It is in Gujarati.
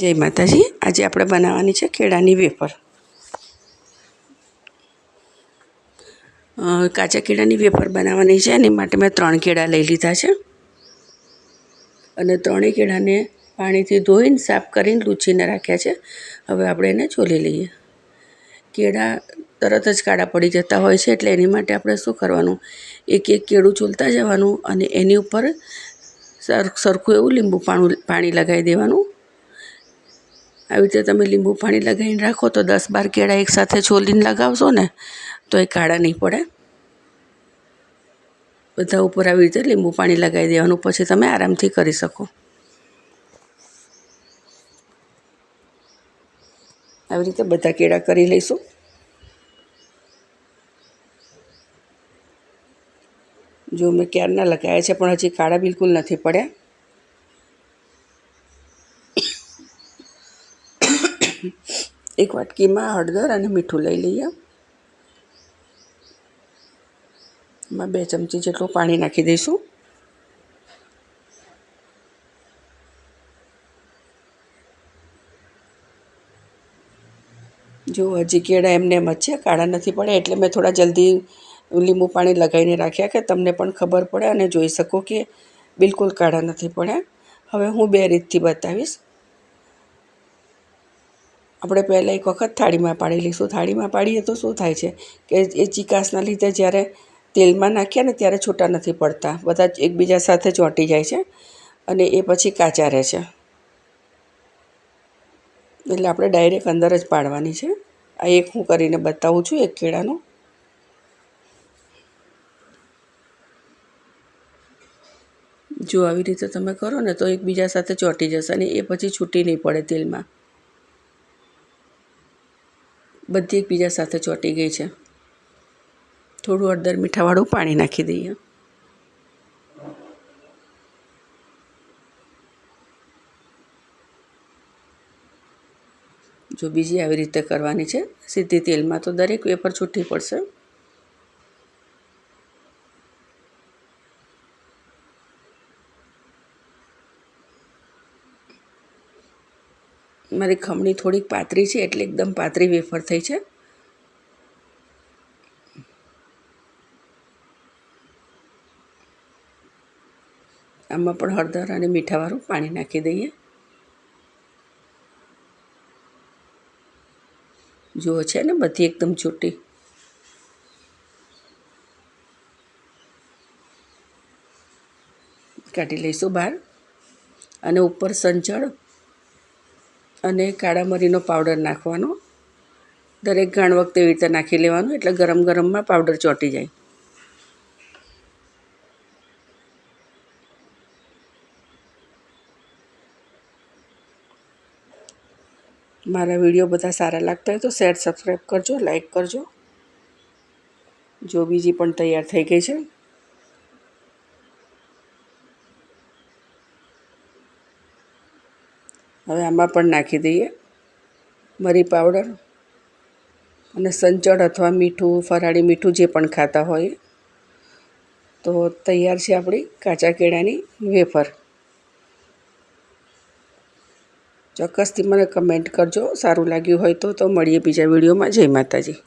જય માતાજી. આજે આપણે બનાવવાની છે કેળાની વેફર. કાચા કેળાની વેફર બનાવવાની છે એની માટે મેં ત્રણ કેળા લઈ લીધા છે. અને ત્રણેય કેળાને પાણીથી ધોઈને, સાફ કરીને લૂછીને રાખ્યા છે. હવે આપણે એને છોલી લઈએ. કેળા તરત જ કાળા પડી જતા હોય છે, એટલે એની માટે આપણે શું કરવાનું? એક એક કેળું ચૂલતા જવાનું અને એની ઉપર સર, સરખું એવું લીંબુ પાણું પાણી લગાવી દેવાનું. આવી રીતે તમે લીંબુ પાણી લગાવીને રાખો તો દસ બાર કેળા એકસાથે છોલીને લગાવશો ને, તો એ કાળા નહીં પડે. બધા ઉપર આવી રીતે લીંબુ પાણી લગાવી દેવાનું, પછી તમે આરામથી કરી શકો. આવી રીતે બધા કેળા કરી લઈશું. જો મેં ક્યારના લગાવ્યા છે પણ હજી કાળા બિલકુલ નથી પડ્યા. એક વાટકીમાં હળદર અને મીઠું લઈ લઈએ. એમાં બે ચમચી જેટલું પાણી નાખી દઈશું. જો હજી કેળા એમને એમ જ છે, કાળા નથી પડે, એટલે મેં થોડા જલ્દી લીંબુ પાણી લગાવીને રાખ્યા કે તમને પણ ખબર પડે અને જોઈ શકો કે બિલકુલ કાળા નથી પડ્યા. હવે હું બે રીતથી બતાવીશ. આપણે પહેલાં એક વખત થાળીમાં પાડી લઈશું. થાળીમાં પાડીએ તો શું થાય છે કે એ ચિકાસના લીધે જ્યારે તેલમાં નાખ્યા ને ત્યારે છૂટા નથી પડતા. બધા એકબીજા સાથે ચોંટી જાય છે અને એ પછી કાચા રહે છે. એટલે આપણે ડાયરેક્ટ અંદર જ પાડવાની છે. આ એક હું કરીને બતાવું છું, એક કેળાનું. જો આવી રીતે તમે કરો ને તો એકબીજા સાથે ચોંટી જશે અને એ પછી છૂટી નહીં પડે તેલમાં. બધી એકબીજા સાથે ચોંટી ગઈ છે. થોડું અડદર મીઠાવાળું પાણી નાખી દઈએ. જો બીજી આવી રીતે કરવાની છે, સીધી તેલમાં તો દરેક વેફર છૂટી પડશે. મારી ખમણી થોડીક પાતળી છે એટલે એકદમ પાતળી વેફર થઈ છે. આમાં પણ હળદર અને મીઠાવાળું પાણી નાખી દઈએ. જુઓ છે ને બધી એકદમ છૂટી. કાઢી લઈશું બહાર. અને ઉપર સંચળ અને કાળા મરીનો પાવડર નાખવાનો. દરેક ઘાણ વખતે એવી રીતે નાખી લેવાનું, એટલે ગરમ ગરમમાં પાવડર ચોંટી જાય. મારા વીડિયો બધા સારા લાગતા હોય તો શેર સબસ્ક્રાઈબ કરજો લાઈક કરજો. જો બીજી પણ તૈયાર થઈ ગઈ છે હવે આમાં પણ નાખી દઈએ. મરી પાવડર અને સંચળ અથવા મીઠું, ફરાળી મીઠું જે પણ ખાતા હોય. તો તૈયાર છે આપણી કાચા કેળાની વેફર. ચોક્કસથી મને કમેન્ટ કરજો. સારું લાગ્યું હોય તો તો મળીએ બીજા વિડીયોમાં. જય માતાજી.